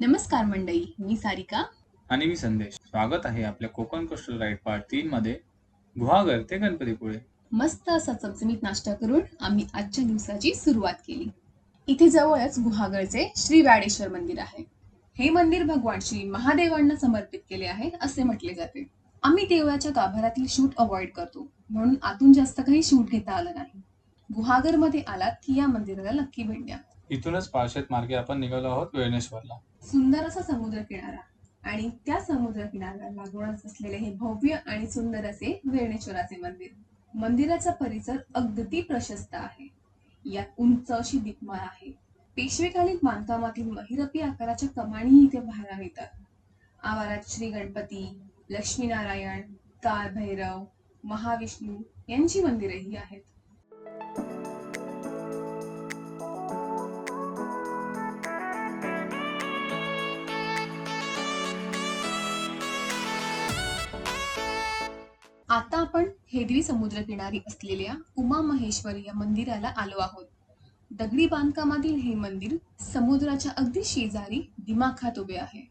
नमस्कार मंडळी मी सारिका. आणि मी संदेश. स्वागत आहे आपल्या कोकण कोस्टल राईड पार्ट तीन मध्ये. गुहागर ते गणपतीपुळे. मस्त असा चमचमीत नाश्ता करून आम्ही आजच्या दिवसाची सुरुवात केली. इथे जवळच गुहागरचे श्री व्याडेश्वर मंदिर आहे. हे मंदिर भगवान श्री महादेवांना समर्पित केले आहे असे म्हटले जाते. आम्ही देवळाच्या गाभारातील शूट अवॉइड करतो म्हणून आतून जास्त काही शूट घेता आलं नाही. गुहागरमध्ये आलात की या मंदिराला नक्की भेट द्या. इथूनच पाळशेत मार्गे आपण निघालो आहोत वेळणेश्वरला सुंदर असा समुद्र किनारा आणि त्या समुद्र किनाऱ्याला लागूनच असलेले हे भव्य आणि सुंदर असे वेर्णेश्वराचे मंदिर. मंदिराचा परिसर अगदी प्रशस्त आहे. यात उंच अशी दीपमाळ आहे. पेशवेकालीन बांधकामातील महिरपी आकाराच्या कमाणी इथे पाहायला मिळतात. आवारात श्री गणपती लक्ष्मीनारायण काळभैरव महाविष्णू यांची मंदिरेही आहेत. आता आपण हेदवी समुद्रकिनारी असलेल्या उमा महेश्वरी या मंदिराला आलो आहोत. दगडी बांधकामातील हे मंदिर समुद्राच्या अगदी शेजारी दिमाखात उभे आहे.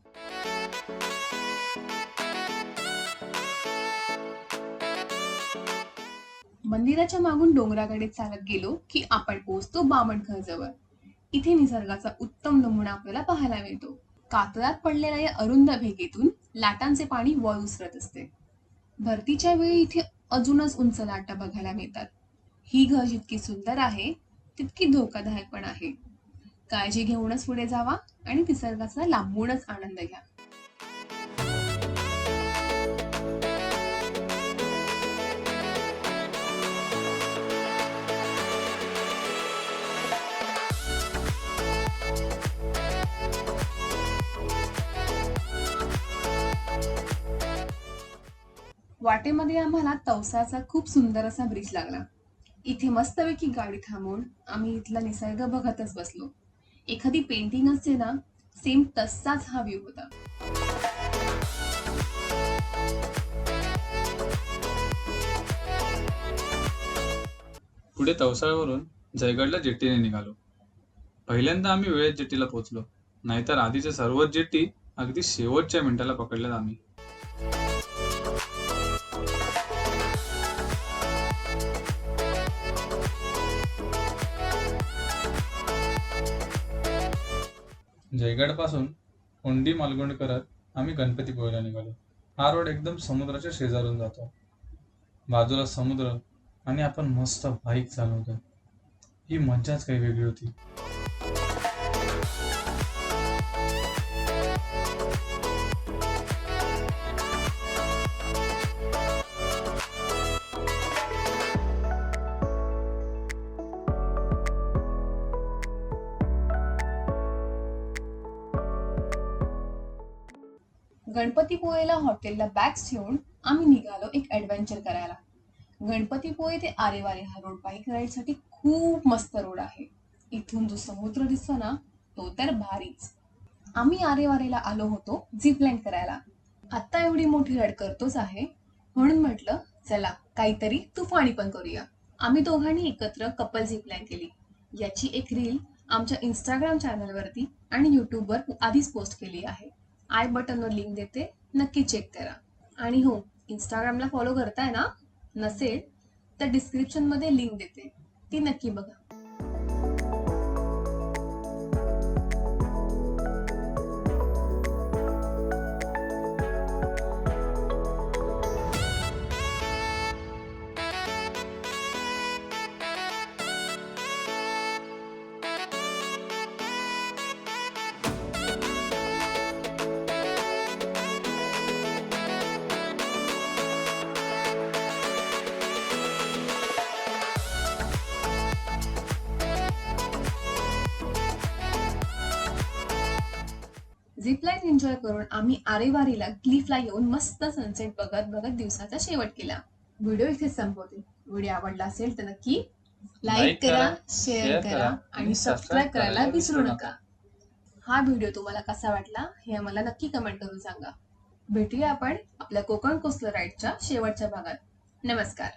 मंदिराच्या मागून डोंगराकडे चालत गेलो की आपण पोहोचतो बामणघर जवळ. इथे निसर्गाचा उत्तम नमुना आपल्याला पाहायला मिळतो. कातळात पडलेल्या या अरुंद भेगेतून लाटांचे पाणी वर उसरत असते. भरतीच्या वेळी इथे अजूनच उंच लाटा बघायला मिळतात. ही घर जितकी सुंदर आहे तितकी धोकादायक पण आहे. काळजी घेऊनच पुढे जावा आणि निसर्गाचा लांबूनच आनंद घ्या. वाटेमध्ये आम्हाला तवसाचा खूप सुंदर असा ब्रिज लागला. इथे मस्तपैकी गाडी थांबवून आम्ही इथला निसर्ग बघतच बसलो. एखादी पेंटिंग असते ना सेम तसाच हा व्ह्यू होता. पुढे तवसाळवरून जयगडला जेट्टीने निघालो. पहिल्यांदा आम्ही वेळेत जेट्टीला पोहोचलो नाहीतर आधीच्या सर्वच जेट्टी अगदी शेवटच्या मिनिटाला पकडल्यात आम्ही. जयगडपासून कोंडी मालगुंड करत आम्ही गणपतीपुळेला निघालो. हा रोड एकदम समुद्राच्या शेजारून जातो. बाजूला समुद्र आणि आपण मस्त बाईक चालवतो. ही मज्जाच काही वेगळी होती. गणपतीपुळेला हॉटेलला बॅग्स ठेवून आम्ही निघालो एक ऍडव्हेंचर करायला. गणपतीपुळे ते आरेवारे हा रोड बाईक राईडसाठी खूप मस्त रोड आहे. इथून जो समुद्र दिसतो ना तो तर भारीच. आम्ही आरेवारेला आलो होतो झिपलाईन करायला. आता एवढी मोठी राईड करतोच आहे. म्हणून म्हटलं चला काहीतरी तुफानी पण करूया. आम्ही दोघांनी एकत्र कपल झिपलाईन केली. याची एक रील आमच्या इंस्टाग्राम चॅनलवरती आणि युट्यूबवर आधीच पोस्ट केली आहे. आय बटनवर लिंक देते. नक्की चेक करा. आणि हो इंस्टाग्रामला फॉलो करताय ना नसेल तर डिस्क्रिप्शनमध्ये लिंक देते. ती नक्की बघा. झिपलाईन एन्जॉय करून आम्ही आरेवारीला क्लिफला येऊन मस्त सनसेट बघत बघत दिवसाचा शेवट केला. व्हिडिओ इथे संपवते. व्हिडिओ आवडला असेल तर नक्की लाईक करा शेअर करा आणि सबस्क्राईब करायला विसरू नका. हा व्हिडिओ तुम्हाला कसा वाटला हे आम्हाला नक्की कमेंट करून सांगा. भेटूया आपण आपल्या कोकण कोस्टल राईडच्या शेवटच्या भागात. नमस्कार.